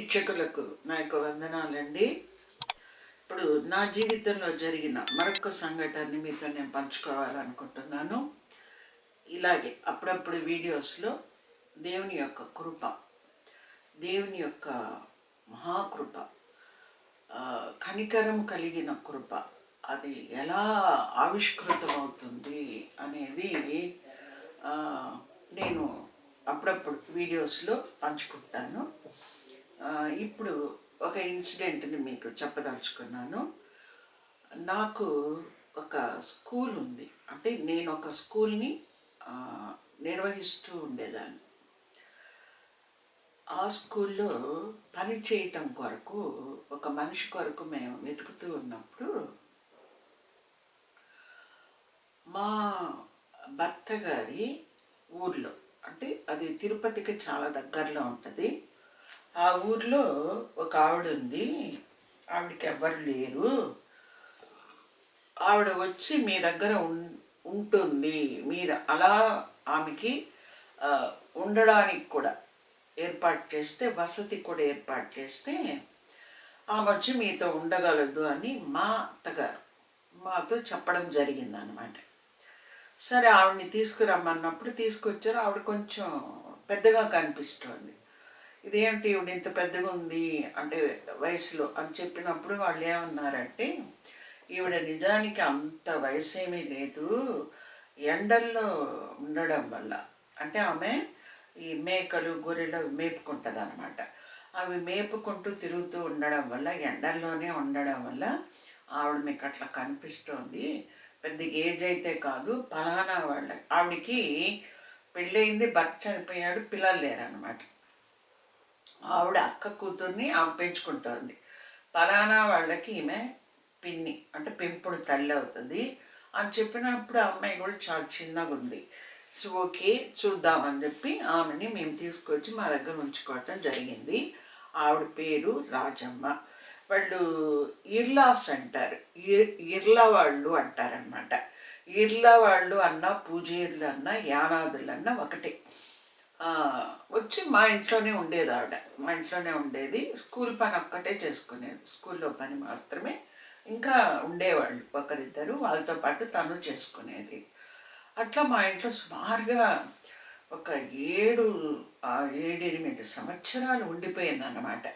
వీక్షకులకు నా యొక్క వందనాలండి. ఇప్పుడు నా జీవితంలో జరిగిన మరొక సంఘటన మీతో నేను పంచుకోవాలనుకుంటున్నాను. ఇలాగే అప్పుడప్పుడు వీడియోస్లో దేవుని యొక్క కృప దేవుని యొక్క మహాకృప కనికరం కలిగిన కృప అది ఎలా ఆవిష్కృతమవుతుంది అనేది నేను అప్పుడప్పుడు వీడియోస్లో పంచుకుంటాను. ఇప్పుడు ఒక ఇన్సిడెంట్ని మీకు చెప్పదలుచుకున్నాను. నాకు ఒక స్కూల్ ఉంది. అంటే నేను ఒక స్కూల్ని నిర్వహిస్తూ ఉండేదాన్ని. ఆ స్కూల్లో పని చేయటం కొరకు ఒక మనిషి కొరకు మేము వెతుకుతూ ఉన్నప్పుడు మా భర్త గారి ఊర్లో అంటే అది తిరుపతికి చాలా దగ్గరలో ఉంటుంది. ఆ ఊర్లో ఒక ఆవిడ ఉంది ఆవిడకి ఎవ్వరు లేరు. ఆవిడ వచ్చి మీ దగ్గర ఉం- ఉంటుంది. మీరు అలా ఆమెకి ఉండడానికి కూడా ఏర్పాటు చేస్తే వసతి కూడా ఏర్పాటు చేస్తే ఆమె వచ్చి మీతో ఉండగలదు అని మా అత్తగారు మాతో చెప్పడం జరిగిందనమాట సరే ఆవిడని తీసుకురమ్మన్నప్పుడు తీసుకొచ్చారు. ఆవిడ కొంచెం పెద్దగా కనిపిస్తుంది. ఇదేంటి ఈవిడ ఇంత పెద్దగా ఉంది అంటే వయసులో అని చెప్పినప్పుడు వాళ్ళు ఏమన్నారంటే ఈవిడ నిజానికి అంత వయసు ఏమీ లేదు. ఎండల్లో ఉండడం వల్ల. అంటే ఆమె ఈ మేకలు గొర్రెలు మేపుకుంటుంది అనమాట అవి మేపుకుంటూ తిరుగుతూ ఉండడం వల్ల ఎండల్లోనే ఉండడం వల్ల ఆవిడ మీకు అట్లా కనిపిస్తోంది. పెద్ద ఏజ్ అయితే కాదు ఫలానా వాళ్ళ ఆవిడకి పెళ్ళయింది భర్త చనిపోయాడు పిల్లలు లేరనమాట ఆవిడ అక్క కూతుర్ని ఆమె పెంచుకుంటోంది వాళ్ళకి ఈమె పిన్ని అంటే పెంపుడు తల్లి అవుతుంది. అని చెప్పినప్పుడు ఆ అమ్మాయి కూడా చాలా చిన్నగా ఉంది. సో ఓకే చూద్దామని చెప్పి ఆమెని మేము తీసుకొచ్చి మా దగ్గర ఉంచుకోవటం జరిగింది. ఆవిడ పేరు రాజమ్మ. వాళ్ళు ఇర్లాస్ అంటారు. ఇర్లా వాళ్ళు అంటారనమాట ఇర్లా వాళ్ళు అన్న పూజేర్లు అన్న యానాదులు అన్న ఒకటే. వచ్చి మా ఇంట్లోనే ఉండేది ఆవిడ. మా ఇంట్లోనే ఉండేది. స్కూల్ పని ఒక్కటే చేసుకునేది. స్కూల్లో పని మాత్రమే. ఇంకా ఉండేవాళ్ళు ఒకరిద్దరు. వాళ్ళతో పాటు తను చేసుకునేది. అట్లా మా ఇంట్లో సుమారుగా ఒక ఏడు ఆ ఏడు ఎనిమిది సంవత్సరాలు ఉండిపోయింది అన్నమాట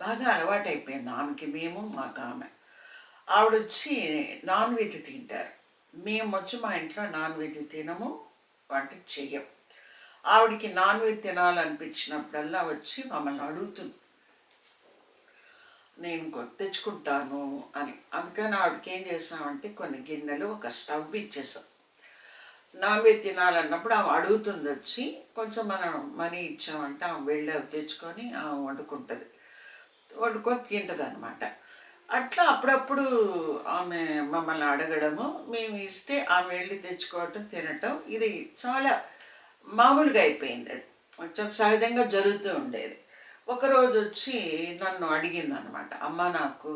బాగా అలవాటైపోయింది ఆమెకి. మేము మాకు ఆమె. ఆవిడ వచ్చి నాన్ వెజ్ తింటారు. మేము వచ్చి మా ఇంట్లో నాన్ వెజ్ తినము వంట చెయ్యము ఆవిడకి నాన్ వెజ్ తినాలనిపించినప్పుడల్లా వచ్చి మమ్మల్ని అడుగుతుంది. నేను కొ- తెచ్చుకుంటాను అని. అందుకని ఆవిడకి ఏం చేసామంటే కొన్ని గిన్నెలు ఒక స్టవ్ ఇచ్చేసాం. నాన్ వెజ్ తినాలన్నప్పుడు ఆమె అడుగుతుంది వచ్చి కొంచెం మనం మనీ ఇచ్చామంటే ఆమె వెళ్ళి అవి తెచ్చుకొని ఆమె వండుకుంటుంది. వండుకొని తింటుంది అనమాట అట్లా అప్పుడప్పుడు ఆమె మమ్మల్ని అడగడము మేము ఇస్తే ఆమె వెళ్ళి తెచ్చుకోవటం తినటం ఇది చాలా మామూలుగా అయిపోయింది అది. కొంచెం సహజంగా జరుగుతూ ఉండేది. ఒకరోజు వచ్చి నన్ను అడిగింది అనమాట అమ్మ నాకు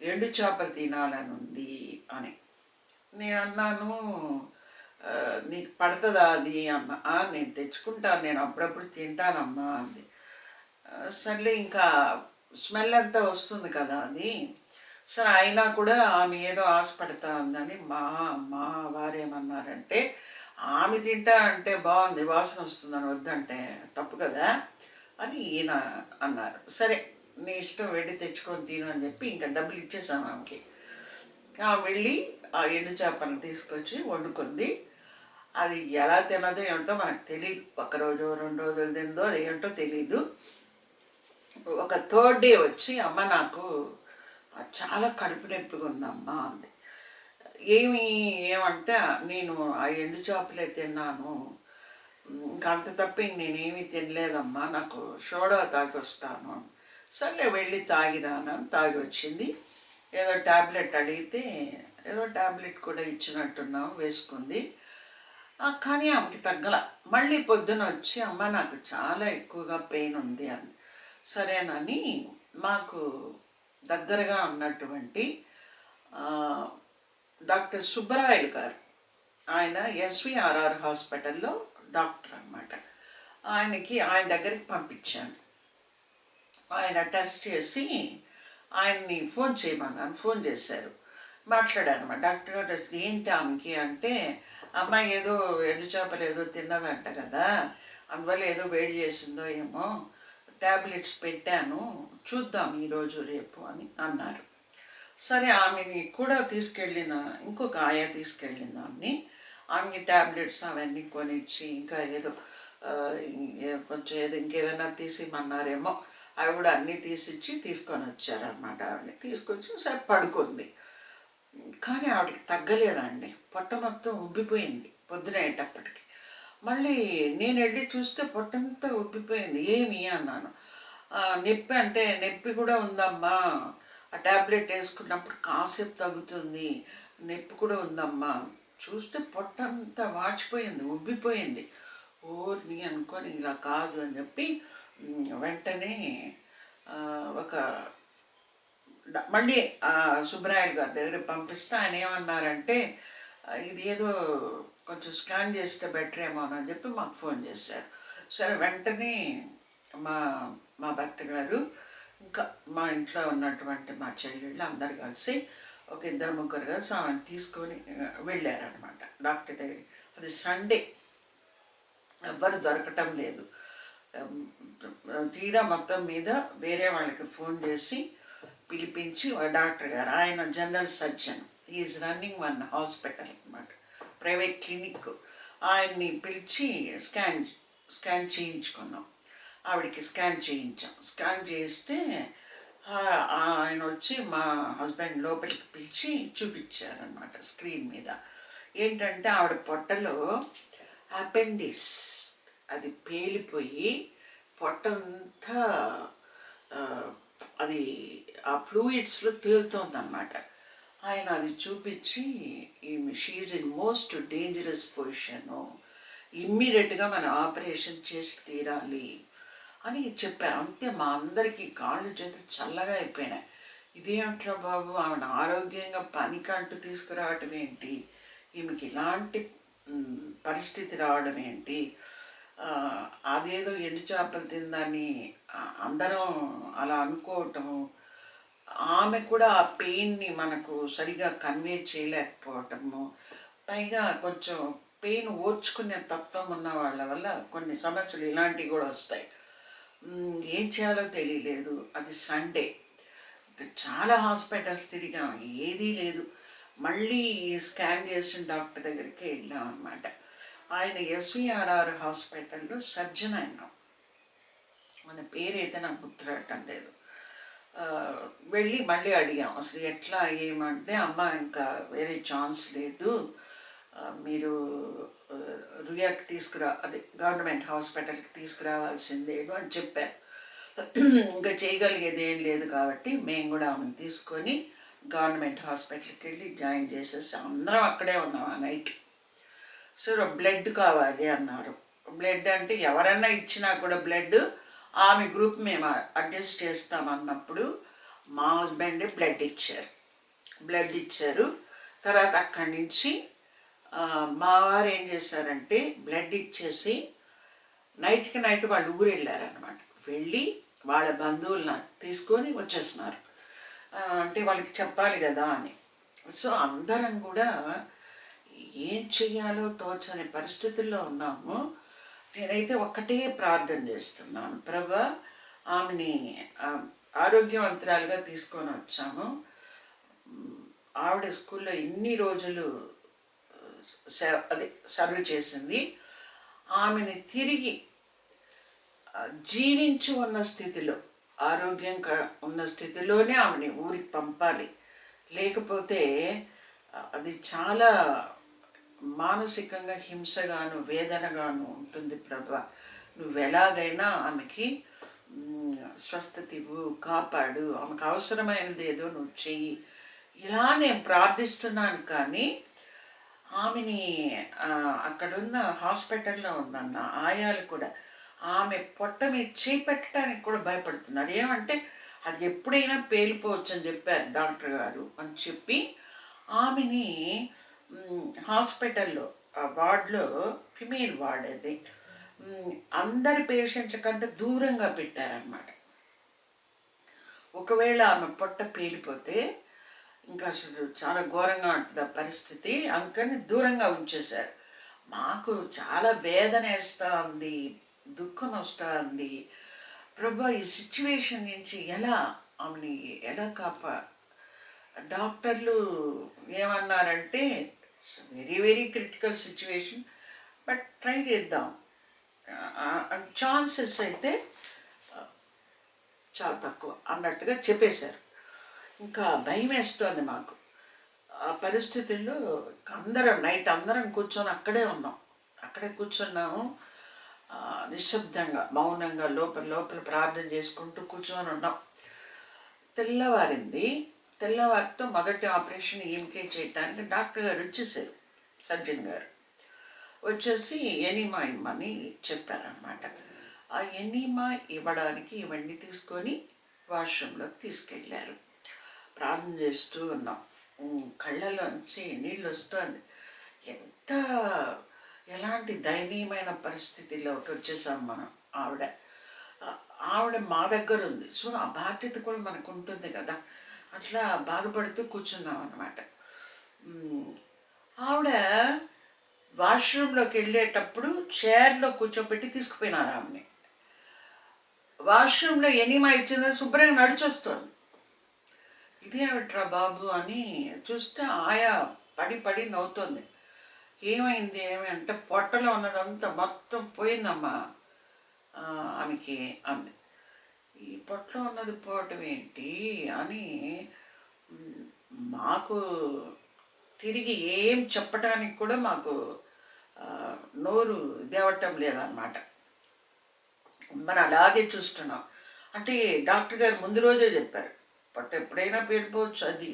ఎండు చేపలు తినాలని ఉంది అని. నేను అన్నాను నీకు పడుతుందా అది? అమ్మ నేను తెచ్చుకుంటాను నేను అప్పుడప్పుడు తింటానమ్మా అంది. సర్లే ఇంకా స్మెల్ అంతా వస్తుంది కదా అది. సరే అయినా కూడా ఆమె ఏదో ఆశపడతా ఉందని మా మా వారేమన్నారంటే ఆమె తింటా అంటే బాగుంది వాసన వస్తుందని వద్దంటే తప్పు కదా అని ఈయన అన్నారు. సరే నీ ఇష్టం వెళ్ళి తెచ్చుకొని తిను అని చెప్పి ఇంకా డబ్బులు ఇచ్చేసాం ఆమెకి. ఆమె వెళ్ళి ఆ ఎండు చేపను తీసుకొచ్చి వండుకుంది. అది ఎలా తినదో ఏంటో మనకు తెలియదు ఒక రోజు రెండు రోజులు తిందో అది ఏంటో తెలియదు ఒక థర్డ్ డే వచ్చి అమ్మ నాకు చాలా కడుపు నొప్పిగా ఉందమ్మా అంది. ఏమి ఏమంటే నేను ఆ ఎండు చేపలే తిన్నాను. ఇంకా అంత తప్ప ఇంక తినలేదమ్మా నాకు సోడా తాగి వస్తాను సర్లే వెళ్ళి తాగిరాను తాగి వచ్చింది ఏదో ట్యాబ్లెట్ అడిగితే ఏదో ట్యాబ్లెట్ కూడా ఇచ్చినట్టున్నాం వేసుకుంది. కానీ ఆమెకి తగ్గల. మళ్ళీ పొద్దున వచ్చి అమ్మ నాకు చాలా ఎక్కువగా పెయిన్ ఉంది అంది. సరేనని మాకు దగ్గరగా ఉన్నటువంటి డాక్టర్ సుబ్బరాయలు గారు. ఆయన ఎస్విఆర్ఆర్ హాస్పిటల్లో డాక్టర్ అన్నమాట. ఆయనకి ఆయన దగ్గరికి పంపించాను. ఆయన టెస్ట్ చేసి ఆయన్ని ఫోన్ చేయమన్నాను ఫోన్ చేశారు. మాట్లాడాను డాక్టర్ గారు అసలు ఏంటి ఆమెకి అంటే అమ్మాయి ఏదో ఎండు చేపలు ఏదో తిన్నదంట కదా అందువల్ల ఏదో వేడి చేసిందో ఏమో ట్యాబ్లెట్స్ పెట్టాను చూద్దాం ఈరోజు రేపు అని అన్నారు. సరే ఆమెని కూడా తీసుకెళ్ళిన ఇంకొక ఆయా తీసుకెళ్ళింది ఆమెని. ఆమెకి ట్యాబ్లెట్స్ అవన్నీ కొనిచ్చి ఇంకా ఏదో కొంచెం ఏదో ఇంకేదైనా తీసిమన్నారేమో అవి కూడా అన్నీ తీసిచ్చి తీసుకొని వచ్చారనమాట ఆవిడని. తీసుకొచ్చి సరే పడుకుంది. కానీ ఆవిడకి తగ్గలేదండి. పొట్ట మొత్తం ఉబ్బిపోయింది పొద్దునయ్యేటప్పటికి మళ్ళీ నేను వెళ్ళి చూస్తే పొట్టంతా ఉబ్బిపోయింది. ఏమి అన్నాను. నొప్పి అంటే నొప్పి కూడా ఉందమ్మా. ఆ ట్యాబ్లెట్ వేసుకున్నప్పుడు కాసేపు తగ్గుతుంది నొప్పి కూడా ఉందమ్మా. చూస్తే పొట్టంతా వాచిపోయింది ఉబ్బిపోయింది. ఓర్ని అనుకొని ఇలా కాదు అని చెప్పి వెంటనే ఒక మళ్ళీ ఆ సుబ్రాయుడు గారి దగ్గర పంపిస్తే ఆయన ఏమన్నారంటే ఇది ఏదో కొంచెం స్కాన్ చేస్తే బెటర్ ఏమో అని చెప్పి మాకు ఫోన్ చేశారు. సరే వెంటనే మా మా భర్త గారు ఇంకా మా ఇంట్లో ఉన్నటువంటి మా చెల్లెళ్ళు అందరు కలిసి ఒక ఇద్దరు ముగ్గురు కలిసి ఆమెను తీసుకొని వెళ్ళారనమాట డాక్టర్ దగ్గర అది సండే. ఎవ్వరు దొరకటం లేదు. తీరా మొత్తం మీద వేరే వాళ్ళకి ఫోన్ చేసి పిలిపించి డాక్టర్ గారు ఆయన general surgeon. Is running one hospital అనమాట ప్రైవేట్ క్లినిక్. ఆయన్ని పిలిచి స్కాన్ స్కాన్ చేయించుకున్నాం. ఆవిడకి స్కాన్ చేయించాం. స్కాన్ చేస్తే ఆయన వచ్చి మా హస్బెండ్ లోపలికి పిలిచి చూపించారనమాట స్క్రీన్ మీద. ఏంటంటే ఆవిడ పొట్టలో అపెండిస్ అది పేలిపోయి పొట్టంతా అది ఆ ఫ్లూయిడ్స్లో తేలుతోందన్నమాట. ఆయన అది చూపించి she in most dangerous position ఇమ్మీడియట్గా మనం ఆపరేషన్ చేసి తీరాలి. అని చెప్పారు. అంతే మా అందరికీ కాళ్ళు చేతులు చల్లగా అయిపోయినాయి. ఇదేమిట్రా బాబు? ఆమెను ఆరోగ్యంగా పనికంటూ తీసుకురావటం ఏంటి? ఈమెకి ఇలాంటి పరిస్థితి రావడం ఏంటి? అదేదో ఎండు చేపలు తిందని అందరం అలా అనుకోవటము. ఆమె కూడా ఆ పెయిన్ని మనకు సరిగా కన్వే చేయలేకపోవటము. పైగా కొంచెం పెయిన్ ఓర్చుకునే తత్వం ఉన్న వాళ్ళ వల్ల కొన్ని సమస్యలు ఇలాంటివి కూడా వస్తాయి. ఏం చేయాలో తెలియలేదు. అది సండే చాలా హాస్పిటల్స్ తిరిగాం. ఏదీ లేదు. మళ్ళీ స్కాన్ చేసిన డాక్టర్ దగ్గరికి వెళ్ళాం అనమాట ఆయన ఎస్విఆర్ఆర్ హాస్పిటల్లో సర్జన్ ఆయన మన పేరైతే నాకు గుర్తురాటం లేదు. వెళ్ళి మళ్ళీ అడిగాం. అసలు ఎట్లా ఏమంటే అమ్మ ఇంకా వేరే ఛాన్స్ లేదు. మీరు ఆ, తీసుకురా అదే గవర్నమెంట్ హాస్పిటల్కి తీసుకురావాల్సిందే అని చెప్పారు ఇంకా చేయగలిగేది ఏం లేదు కాబట్టి మేము కూడా ఆమెను తీసుకొని గవర్నమెంట్ హాస్పిటల్కి వెళ్ళి జాయిన్ చేసేసి అందరం అక్కడే ఉన్నాం ఆ నైట్. సో బ్లడ్ కావాలి అన్నారు. బ్లడ్ అంటే ఎవరన్నా ఇచ్చినా కూడా బ్లడ్ ఆమె గ్రూప్ మేము అడ్జస్ట్ చేస్తాం అన్నప్పుడు మా హస్బెండ్ బ్లడ్ ఇచ్చారు. బ్లడ్ ఇచ్చారు. తర్వాత అక్కడి నుంచి మా వారు ఏం చేశారంటే బ్లడ్ ఇచ్చేసి నైట్కి నైట్ వాళ్ళు ఊరు వెళ్ళారనమాట వెళ్ళి వాళ్ళ బంధువులను తీసుకొని వచ్చేస్తున్నారు. అంటే వాళ్ళకి చెప్పాలి కదా అని. సో అందరం కూడా ఏం చెయ్యాలో తోచని పరిస్థితుల్లో ఉన్నాము. నేనైతే ఒక్కటే ప్రార్థన చేస్తున్నాను. ప్రభా ఆమెని ఆరోగ్యవంతురాలుగా తీసుకొని వచ్చాము. ఆవిడ స్కూల్లో ఇన్ని రోజులు అదే సర్వ్ చేసింది. ఆమెని తిరిగి జీవించి ఉన్న స్థితిలో ఆరోగ్యంగా ఉన్న స్థితిలోనే ఆమెని ఊరికి పంపాలి. లేకపోతే అది చాలా మానసికంగా హింసగాను వేదనగాను ఉంటుంది ప్రభా. నువ్వు ఎలాగైనా ఆమెకి స్వస్థత ఇవ్వు కాపాడు. ఆమెకు అవసరమైనది ఏదో నువ్వు చెయ్యి. ఇలా నేను ప్రార్థిస్తున్నాను కానీ ఆమెని అక్కడున్న హాస్పిటల్లో ఉందన్న ఆయాలు కూడా ఆమె పొట్ట మీద చేపెట్టడానికి కూడా భయపడుతున్నారు. ఏమంటే అది ఎప్పుడైనా పేలిపోవచ్చు అని చెప్పారు డాక్టర్ గారు అని చెప్పి ఆమెని హాస్పిటల్లో ఆ ఫిమేల్ వార్డ్ అది అందరి పేషెంట్ల కంటే దూరంగా పెట్టారనమాట ఒకవేళ ఆమె పొట్ట పేలిపోతే ఇంకా అసలు చాలా ఘోరంగా ఉంటుంది ఆ పరిస్థితి. అందుకని దూరంగా ఉంచేశారు. మాకు చాలా వేదన వేస్తూ ఉంది దుఃఖం వస్తూ ఉంది. ప్రభా ఈ సిచ్యువేషన్ నుంచి ఎలా ఆమెని ఎలా కాపా డాక్టర్లు ఏమన్నారంటే very very critical situation but try చేద్దాం. ఛాన్సెస్ అయితే చాలా తక్కువ అన్నట్టుగా చెప్పేశారు. ఇంకా భయం వేస్తుంది మాకు. ఆ పరిస్థితుల్లో అందరం నైట్ అందరం కూర్చొని అక్కడే ఉన్నాం. అక్కడే కూర్చున్నాము. నిశ్శబ్దంగా మౌనంగా లోపల లోపల ప్రార్థన చేసుకుంటూ కూర్చొని ఉన్నాం. తెల్లవారింది. తెల్లవారితో మొదటి ఆపరేషన్ ఈమెకే చేయటానికి డాక్టర్ గారు వచ్చేసారు సర్జన్ గారు. వచ్చేసి ఎనీమా ఇమ్మని చెప్పారనమాట ఆ ఎనీమా ఇవ్వడానికి ఇవన్నీ తీసుకొని వాష్రూమ్లోకి తీసుకెళ్ళారు. ప్రార్థన చేస్తూ ఉన్నాం. కళ్ళలోంచి నీళ్ళు వస్తుంది. ఎంత ఎలాంటి దయనీయమైన పరిస్థితిలోకి వచ్చేసాం మనం. ఆవిడ ఆవిడ మా దగ్గర ఉంది. సో ఆ బాధ్యత కూడా మనకు ఉంటుంది కదా. అట్లా బాధపడుతూ కూర్చున్నాం అనమాట ఆవిడ వాష్రూమ్లోకి వెళ్ళేటప్పుడు చైర్లో కూర్చోబెట్టి తీసుకుపోయినారు ఆమెని వాష్రూమ్లో ఎనీమా ఇచ్చిందో శుభ్రంగా నడిచొస్తుంది. ఇదేమిట్రా బాబు అని చూస్తే ఆయా పడి పడి నవ్వుతుంది. ఏమైంది ఏమి అంటే పొట్టలో ఉన్నదంతా మొత్తం పోయిందమ్మా ఆమెకి అంది. ఈ పొట్టలో ఉన్నది పోవటం ఏంటి అని మాకు తిరిగి ఏం చెప్పటానికి కూడా మాకు నోరు దేవటం లేదన్నమాట. మనం అలాగే చూస్తున్నాం. అంటే డాక్టర్ గారు ముందు రోజే చెప్పారు. పట్టు ఎప్పుడైనా పేరుపోవచ్చు అది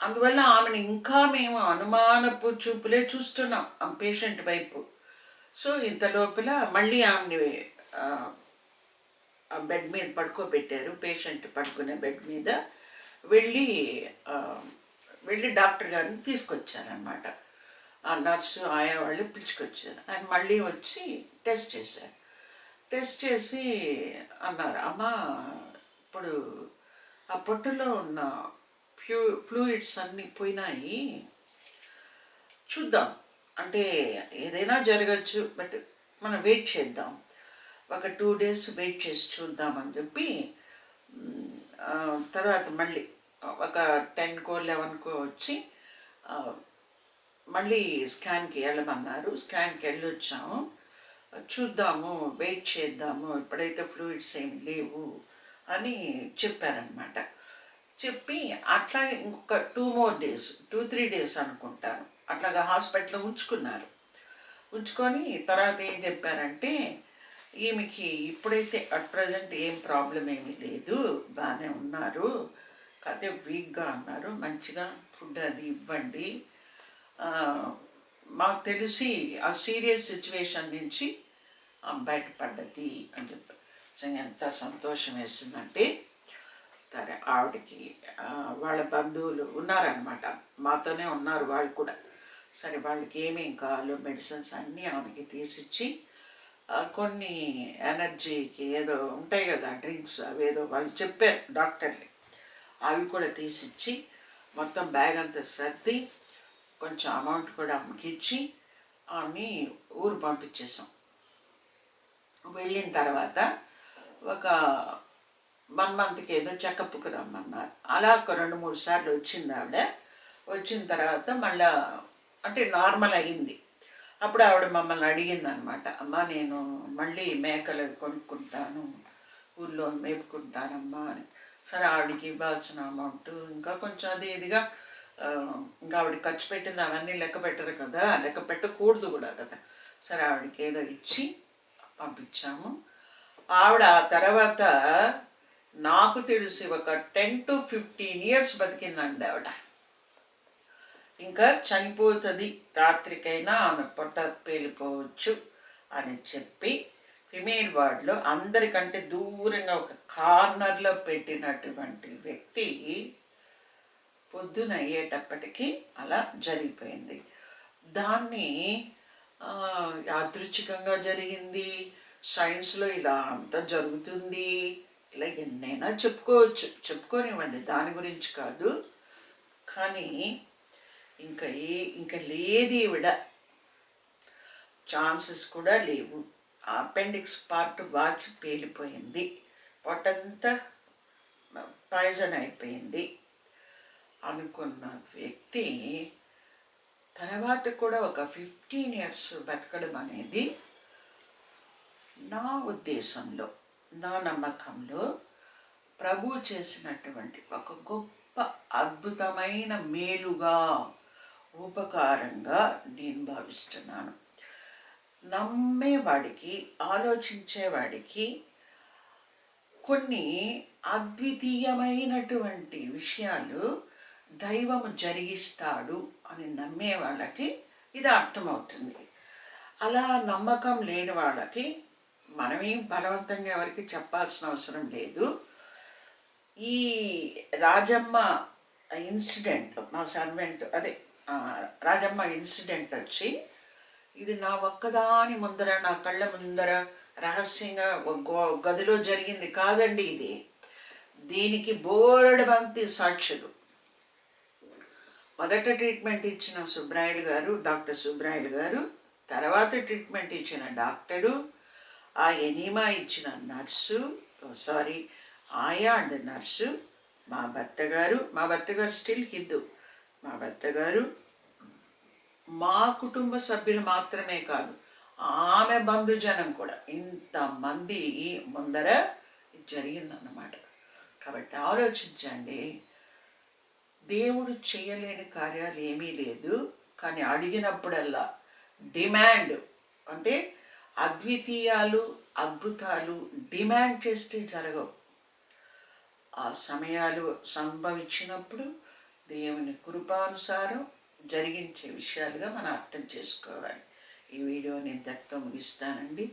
అందువల్ల ఆమెను ఇంకా మేము అనుమానపు చూపులే చూస్తున్నాం ఆ పేషెంట్ వైపు. సో ఇంత లోపల మళ్ళీ ఆమెని ఆ, బెడ్ మీద పడుకోబెట్టారు పేషెంట్ పడుకునే బెడ్ మీద. వెళ్ళి వెళ్ళి డాక్టర్ గారిని తీసుకొచ్చారనమాట ఆ నర్సు ఆయా వాళ్ళు పిలుచుకొచ్చారు. ఆయన మళ్ళీ వచ్చి టెస్ట్ చేశారు. టెస్ట్ చేసి అన్నారు అమ్మ ఇప్పుడు ఆ పొట్టులో ఉన్న ఫ్లూ ఫ్లూయిడ్స్ అన్నీ పోయినాయి. చూద్దాం. అంటే ఏదైనా జరగచ్చు బట్ మనం వెయిట్ చేద్దాం. ఒక టూ డేస్ వెయిట్ చేసి చూద్దామని చెప్పి తర్వాత మళ్ళీ ఒక టెన్కో లెవెన్కో వచ్చి మళ్ళీ స్కాన్కి వెళ్ళమన్నారు. స్కాన్కి వెళ్ళొచ్చాము. చూద్దాము వెయిట్ చేద్దాము. ఇప్పుడైతే ఫ్లూయిడ్స్ ఏమి లేవు. అని చెప్పారనమాట చెప్పి అట్లాగే ఇంకొక two more days two three days అనుకుంటాను. అట్లాగా హాస్పిటల్లో ఉంచుకున్నారు. ఉంచుకొని తర్వాత ఏం చెప్పారంటే ఈమెకి ఇప్పుడైతే అట్ ప్రజెంట్ ఏం ప్రాబ్లం ఏమీ లేదు బాగానే ఉన్నారు. కాకపోతే వీక్గా ఉన్నారు మంచిగా ఫుడ్ అది ఇవ్వండి. మాకు తెలిసి ఆ సీరియస్ సిచ్యువేషన్ నుంచి బయటపడ్డది అని చెప్పి నిజంగా ఎంత సంతోషం వేసిందంటే సరే ఆవిడకి వాళ్ళ బంధువులు ఉన్నారనమాట మాతోనే ఉన్నారు వాళ్ళు కూడా. సరే వాళ్ళకి ఏమేం కావాలో మెడిసిన్స్ అన్నీ ఆమెకి తీసిచ్చి కొన్ని ఎనర్జీకి ఏదో ఉంటాయి కదా డ్రింక్స్ అవేదో వాళ్ళు చెప్పారు డాక్టర్ని అవి కూడా తీసిచ్చి మొత్తం బ్యాగ్ అంతా సర్ది కొంచెం అమౌంట్ కూడా ఆమెకి ఇచ్చి ఆమెని ఊరు పంపించేసాం. వెళ్ళిన తర్వాత ఒక వన్ మంత్కి ఏదో చెకప్కి రమ్మన్నారు. అలా ఒక రెండు మూడు సార్లు వచ్చింది ఆవిడ. వచ్చిన తర్వాత మళ్ళా అంటే నార్మల్ అయ్యింది. అప్పుడు ఆవిడ మమ్మల్ని అడిగింది అనమాట అమ్మ నేను మళ్ళీ మేకలు కొనుక్కుంటాను. ఊళ్ళో మేపుకుంటానమ్మా అని. సరే ఆవిడకి ఇవ్వాల్సిన అమౌంట్ ఇంకా కొంచెం అది ఇదిగా ఇంకా ఆవిడ ఖర్చు పెట్టింది అవన్నీ లెక్క పెట్టరు కదా లెక్క పెట్టకూడదు కూడా కదా. సరే ఆవిడకి ఏదో ఇచ్చి పంపించాము. ఆవిడ ఆ తర్వాత నాకు తెలిసి ఒక టెన్ టు ఫిఫ్టీన్ ఇయర్స్ బతికిందండి ఆవిడ. ఇంకా చనిపోతుంది రాత్రికైనా ఆమె పొట్ట పేలిపోవచ్చు అని చెప్పి ఫిమేల్ వార్డ్లో అందరికంటే దూరంగా ఒక కార్నర్లో పెట్టినటువంటి వ్యక్తి పొద్దున అయ్యేటప్పటికి అలా జరిగిపోయింది. దాన్ని యాదృచ్ఛికంగా జరిగింది. సైన్స్లో ఇలా అంతా జరుగుతుంది. ఇలా ఎన్నైనా చెప్పుకోవచ్చు చెప్పుకోనివ్వండి. దాని గురించి కాదు. కానీ ఇంకా ఏ ఇంకా లేదు ఈవిడ ఛాన్సెస్ కూడా లేవు. అపెండిక్స్ పార్ట్ వాచ్ పేలిపోయింది. పొట్టంతా పాయిజన్ అయిపోయింది. అనుకున్న వ్యక్తి తర్వాత కూడా ఒక ఫిఫ్టీన్ ఇయర్స్ బతకడం అనేది నా ఉద్దేశంలో నా నమ్మకంలో ప్రభు చేసినటువంటి ఒక గొప్ప అద్భుతమైన మేలుగా ఉపకారంగా నేను భావిస్తున్నాను. నమ్మేవాడికి ఆలోచించేవాడికి కొన్ని అద్వితీయమైనటువంటి విషయాలు దైవము జరిగిస్తాడు అని నమ్మే వాళ్ళకి ఇది అర్థమవుతుంది. అలా నమ్మకం లేని వాళ్ళకి మనమేం బలవంతంగా ఎవరికి చెప్పాల్సిన అవసరం లేదు. ఈ రాజమ్మ ఇన్సిడెంట్ మా సర్వెంట్ అదే రాజమ్మ ఇన్సిడెంట్ వచ్చి ఇది నా ఒక్కదాని ముందర నా కళ్ళ ముందర రహస్యంగా గో- గదిలో జరిగింది కాదండి ఇది. దీనికి బోరడు బంతి సాక్షులు. మొదట ట్రీట్మెంట్ ఇచ్చిన సుబ్రాయులు గారు డాక్టర్ సుబ్రాయుడు గారు తర్వాత ట్రీట్మెంట్ ఇచ్చిన డాక్టరు ఆ ఎనీమా ఇచ్చిన నర్సు సారీ ఆయా అండ్ నర్సు మా భర్త గారు మా భర్త గారు స్టిల్ హిందూ. మా భర్త గారు మా కుటుంబ సభ్యులు మాత్రమే కాదు ఆమె బంధుజనం కూడా. ఇంతమంది ముందర జరిగిందన్నమాట. కాబట్టి ఆలోచించండి దేవుడు చేయలేని కార్యాలు ఏమీ లేదు కానీ అడిగినప్పుడల్లా డిమాండ్ అంటే అద్వితీయాలు అద్భుతాలు డిమాండ్ చేస్తే జరగవు. ఆ సమయాలు సంభవించినప్పుడు దేవుని కృపానుసారం జరిగించే విషయాలుగా మనం అర్థం చేసుకోవాలి. ఈ వీడియో నేను ఇంతటితో ముగిస్తానండి.